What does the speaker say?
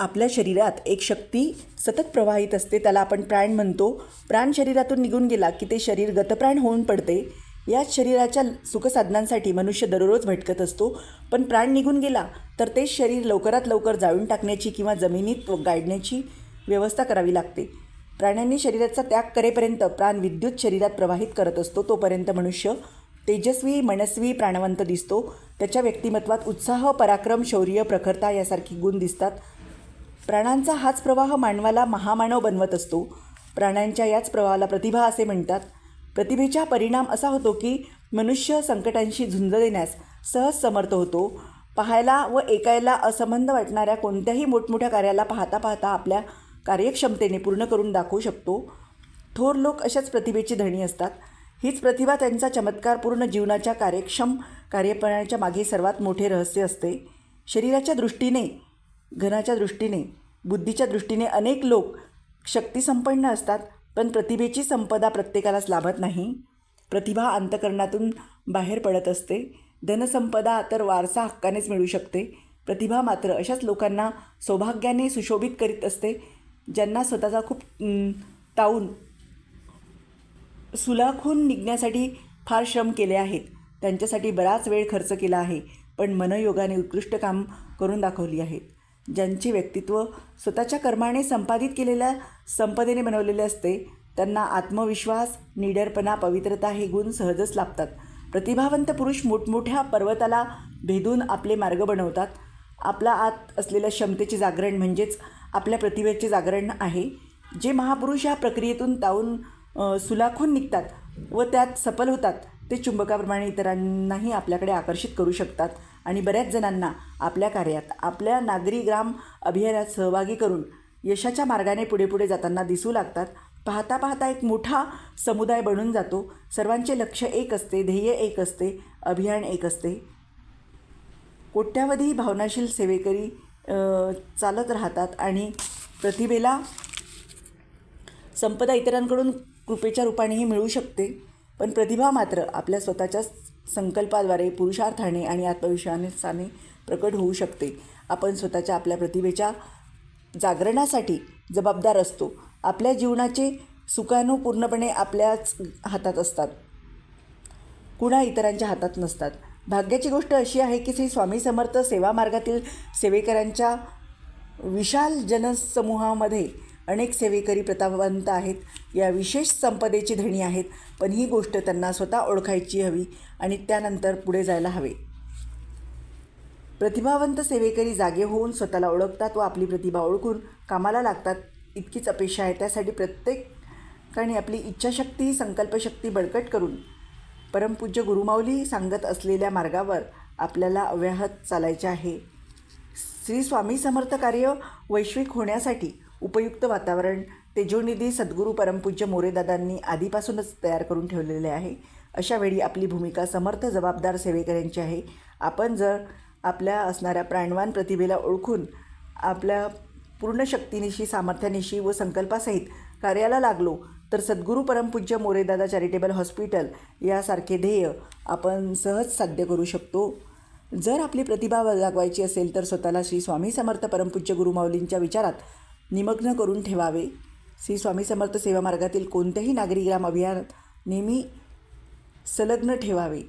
आपल्या शरीरात एक शक्ती सतत प्रवाहित असते त्याला आपण प्राण म्हणतो. प्राण शरीरातून निघून गेला की ते शरीर गतप्राण होऊन पडते. याच शरीराच्या सुखसाधनांसाठी मनुष्य दररोज भटकत असतो. पण प्राण निघून गेला तर ते शरीर लवकरात लवकर जाळून टाकण्याची किंवा जमिनीत गाडण्याची व्यवस्था करावी लागते. प्राण्यांनी शरीराचा त्याग करेपर्यंत प्राण विद्युत शरीरात प्रवाहित करत असतो. तोपर्यंत मनुष्य तेजस्वी मनस्वी प्राणवंत दिसतो. त्याच्या व्यक्तिमत्वात उत्साह पराक्रम शौर्य प्रखरता यासारखी गुण दिसतात. प्राणांचा हाच प्रवाह मानवाला महामानव बनवत असतो. प्राण्यांच्या याच प्रवाहाला प्रतिभा असे म्हणतात. प्रतिभेचा परिणाम असा होतो की मनुष्य संकटांशी झुंज देण्यास सहज समर्थ होतो. पाहायला व ऐकायला असंबंध वाटणाऱ्या कोणत्याही मोठमोठ्या कार्याला पाहता पाहता आपल्या कार्यक्षमतेने पूर्ण करून दाखवू शकतो. थोर लोक अशाच प्रतिभेची धणी असतात. हीच प्रतिभा त्यांचा चमत्कारपूर्ण जीवनाच्या कार्यक्षम कार्यपणाच्या मागे सर्वात मोठे रहस्य असते. शरीराच्या दृष्टीने घनाच्या दृष्टीने बुद्धीच्या दृष्टीने अनेक लोक शक्तिसंपन्न असतात पण प्रतिभेची संपदा प्रत्येकालाच लाभत नाही. प्रतिभा अंतकरणातून बाहेर पडत असते. धनसंपदा तर वारसा हक्कानेच मिळू शकते. प्रतिभा मात्र अशाच लोकांना सौभाग्याने सुशोभित करीत असते ज्यांना स्वतःचा खूप ताऊन सुलाखून निघण्यासाठी फार श्रम केले आहेत. त्यांच्यासाठी बराच वेळ खर्च केला आहे पण मनयोगाने उत्कृष्ट काम करून दाखवली आहेत. ज्यांचे व्यक्तित्व स्वतःच्या कर्माने संपादित केलेल्या संपदेने बनवलेले असते त्यांना आत्मविश्वास निडरपणा पवित्रता हे गुण सहजच लाभतात. प्रतिभावंत पुरुष मोठमोठ्या पर्वताला भेदून आपले मार्ग बनवतात. आपला आत असलेल्या क्षमतेचे जागरण म्हणजेच आपल्या प्रतिभेचे जागरण आहे. जे महापुरुष या प्रक्रियेतून तावून सुलाखून निघतात व त्यात सफल होतात ते चुंबकाप्रमाणे इतरांनाही आपल्याकडे आकर्षित करू शकतात. आणि बऱ्याच जणांना आपल्या कार्यात आपल्या नागरी ग्राम अभियानात सहभागी करून यशाच्या मार्गाने पुढे पुढे जाताना दिसू लागतात. पाहता पाहता एक मोठा समुदाय बनून जातो. सर्वांचे लक्ष एक असते ध्येय एक असते अभियान एक असते. कोट्यावधी भावनाशील सेवेकरी चालत राहतात आणि प्रतिभेला संपदा इतरांकडून कृपेच्या रूपानेही मिळू शकते. पण प्रतिभा मात्र आपल्या स्वतःच्या संकल्पाद्वारे पुरुषार्थाने आणि आत्मविश्वासाने प्रकट होऊ शकते. आपण स्वतःच्या आपल्या प्रतिभेच्या जागरणासाठी जबाबदार असतो. आपल्या जीवनाचे सुकाणू पूर्णपणे आपल्याच हातात असतात. कुणा इतरांच्या हातात नसतात. भाग्याची गोष्ट अशी आहे की श्री स्वामी समर्थ सेवा मार्गातील सेवेकऱ्यांच्या विशाल जनसमूहामध्ये अनेक सेवेकरी प्रतापवंत आहेत. या विशेष संपदेची धणी आहेत. पण ही गोष्ट त्यांना स्वतः ओळखायची हवी आणि त्यानंतर पुढे जायला हवे. प्रतिभावंत सेवेकरी जागे होऊन स्वतःला ओळखतात व आपली प्रतिभा ओळखून कामाला लागतात. इतकीच अपेक्षा आहे. त्यासाठी प्रत्येकाने आपली इच्छाशक्ती संकल्पशक्ती बळकट करून परमपूज्य गुरुमाऊली सांगत असलेल्या मार्गावर आपल्याला अव्याहत चालायचे आहे. श्री स्वामी समर्थ कार्य वैश्विक होण्यासाठी उपयुक्त वातावरण तेजोनिधी सद्गुरू परमपूज्य मोरेदादांनी आधीपासूनच तयार करून ठेवलेले आहे. अशावेळी आपली भूमिका समर्थ जबाबदार सेवेकऱ्यांची आहे. आपण जर आपल्या असणाऱ्या प्राणवान प्रतिभेला ओळखून आपल्या पूर्ण शक्तीनिशी सामर्थ्यानिशी व संकल्पासहित कार्याला लागलो तर सद्गुरू परमपूज्य मोरेदादा चॅरिटेबल हॉस्पिटल यासारखे ध्येय आपण सहज साध्य करू शकतो. जर आपली प्रतिभा जागवायची असेल तर स्वतःला श्री स्वामी समर्थ परमपूज्य गुरुमाऊलींच्या विचारात निमग्न करून ठेवावे. श्री स्वामी समर्थ सेवा मार्गातील कोणत्याही नागरी ग्राम अभियान नेहमी संलग्न ठेवावे.